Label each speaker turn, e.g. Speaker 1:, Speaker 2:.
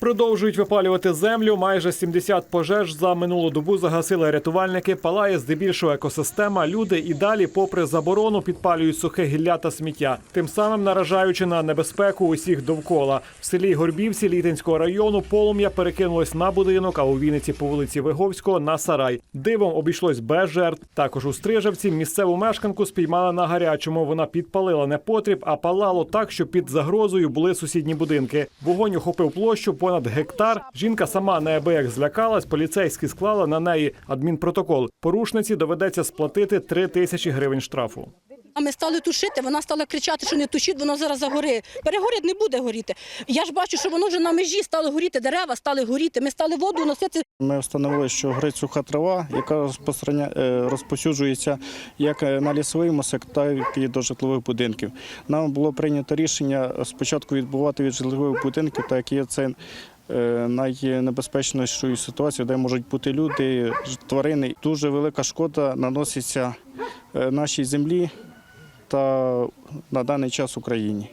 Speaker 1: Продовжують випалювати землю. Майже 70 пожеж за минулу добу загасили рятувальники. Палає здебільшого екосистема. Люди і далі, попри заборону, підпалюють сухе гілля та сміття, тим самим наражаючи на небезпеку усіх довкола. В селі Горбівці Літинського району полум'я перекинулось на будинок, а у Вінниці по вулиці Виговського на сарай. Дивом обійшлось без жертв. Також у Стрижавці місцеву мешканку спіймали на гарячому. Вона підпалила непотріб, а палало так, що під загрозою були сусідні будинки. Вогонь охопив площу понад гектар. Жінка сама неабияк злякалась. Поліцейські склали на неї адмінпротокол. Порушниці доведеться сплатити 3 тисячі гривень штрафу.
Speaker 2: А ми стали тушити, вона стала кричати, що не тушіть, воно зараз загори. Перегорить, не буде горіти. Я ж бачу, що воно вже на межі стало горіти, дерева стали горіти. Ми стали воду носити.
Speaker 3: Ми встановили, що горить суха трава, яка е, як е, на лісовий масик, так і до житлових будинків. Нам було прийнято рішення спочатку відбувати від житлових будинків, так як є це е, найнебезпечнішою ситуацією, де можуть бути люди, тварини. Дуже велика шкода наноситься нашій землі та на даний час Україні.